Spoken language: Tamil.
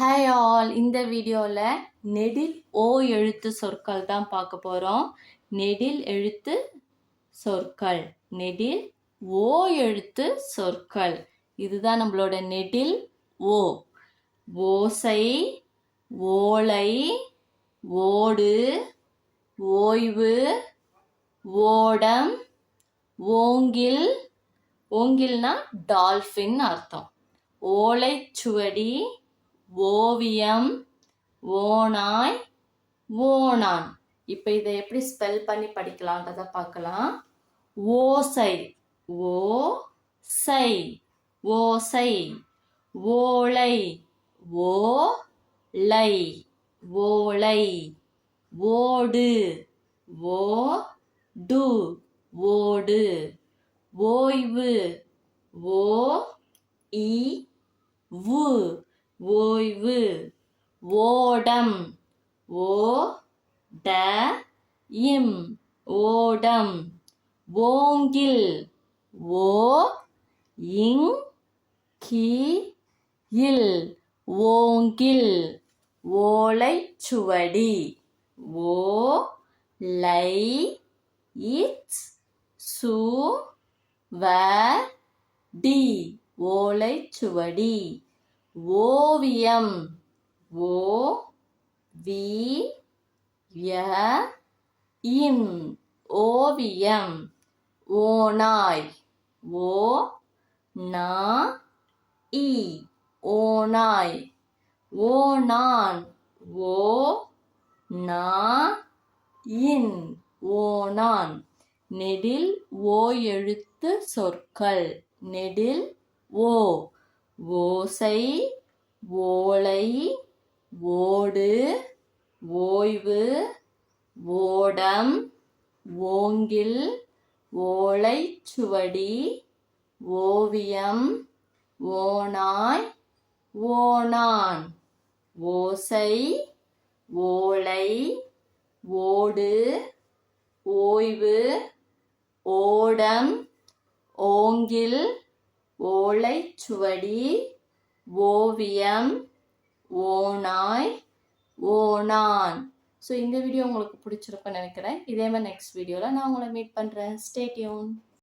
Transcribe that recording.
ஹாய் ஆல் இந்த வீடியோவில் நெடில் ஓ எழுத்து சொற்கள் தான் பார்க்க போகிறோம் நெடில் எழுத்து சொற்கள். நெடில் ஓ எழுத்து சொற்கள். இதுதான் நம்மளோட நெடில் ஓ. ஓசை ஓலை ஓடு ஓய்வு ஓடம் ஓங்கில். ஓங்கில்னா டால்ஃபின் அர்த்தம். ஓலைச்சுவடி ஓவியம் ஓனாய் ஓனான் இப்போ இதை எப்படி ஸ்பெல் பண்ணி படிக்கலான்றத பார்க்கலாம். ஓசை ஓ சை ஓசை. ஓலை ஓ லை ஓலை. ஓடு ஓ டு ஓடு. ஓய்வு ஓ இ வு ஓய்வு. ஓடம். ஓ ட இம். ஓடம். ஓங்கில். ஓ இங் கி இல். ஓங்கில். ஓலைச்சுவடி ஓ லை இட் சு வ டி. ஓலைச்சுவடி ஓவியம். ஓ வி ய இம் ஓவியம். ஓநாய். ஓ நா இ ஓநாய். ஓ நான் ஓ நா இன் ஓனான் நெடில் ஓ எழுத்து சொற்கள். நெடில் ஓ. ஓசை ஓலை ஓடு ஓய்வு ஓடம் ஓங்கில் ஓலைச்சுவடி ஓவியம் ஓனாய் ஓனான் ஓசை ஓலை ஓடு ஓய்வு ஓடம் ஓங்கில் ஓலைச்சுவடி ஓவியம் ஓனாய் ஓனான் ஸோ இந்த வீடியோ உங்களுக்கு பிடிச்சிருக்குன்னு நினைக்கிறேன். இதே மாதிரி நெக்ஸ்ட் வீடியோவில் நான் உங்களை மீட் பண்ணுறேன் ஸ்டேட்யூன்